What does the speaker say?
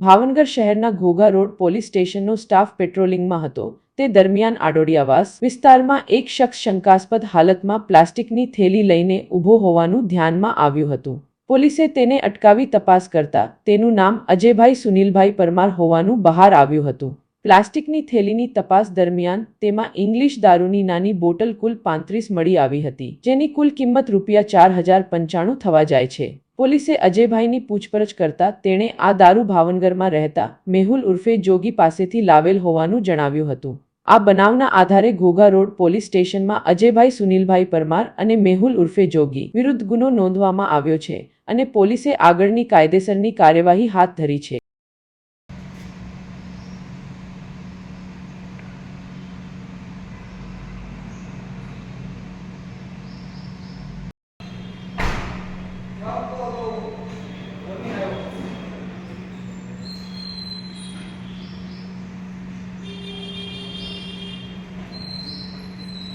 ભાવનગર શહેરના Ghogha road police સ્ટેશનનો staff પેટ્રોલિંગમાં હતો. તે દરમિયાન આડોડિયાવાસ વિસ્તારમાં એક શખ્સ શંકાસ્પદ હાલતમાં પ્લાસ્ટિકની થેલી લઈને ઊભો હોવાનું ધ્યાનમાં આવ્યું હતું. પોલીસે તેને અટકાવી તપાસ કરતા તેનું નામ અજયભાઈ સુનિલભાઈ પરમાર હોવાનું બહાર આવ્યું હતું. પ્લાસ્ટિકની થેલીની તપાસ દરમિયાન તેમાં ઇંગ્લિશ દારૂની નાની બોટલ કુલ પાંત્રીસ મળી આવી હતી, જેની કુલ કિંમત રૂપિયા ચાર હજાર પંચાણું થવા જાય છે. પોલીસે અજયભાઈની પૂછપરછ કરતા તેણે આ દારૂ ભાવનગરમાં રહેતા મેહુલ ઉર્ફે જોગી પાસેથી લાવેલ હોવાનું જણાવ્યું હતું. આ બનાવના આધારે ઘોઘા રોડ પોલીસ સ્ટેશનમાં અજયભાઈ સુનિલભાઈ પરમાર અને મેહુલ ઉર્ફે જોગી વિરુદ્ધ ગુનો નોંધવામાં આવ્યો છે અને પોલીસે આગળની કાયદેસરની કાર્યવાહી હાથ ધરી છે.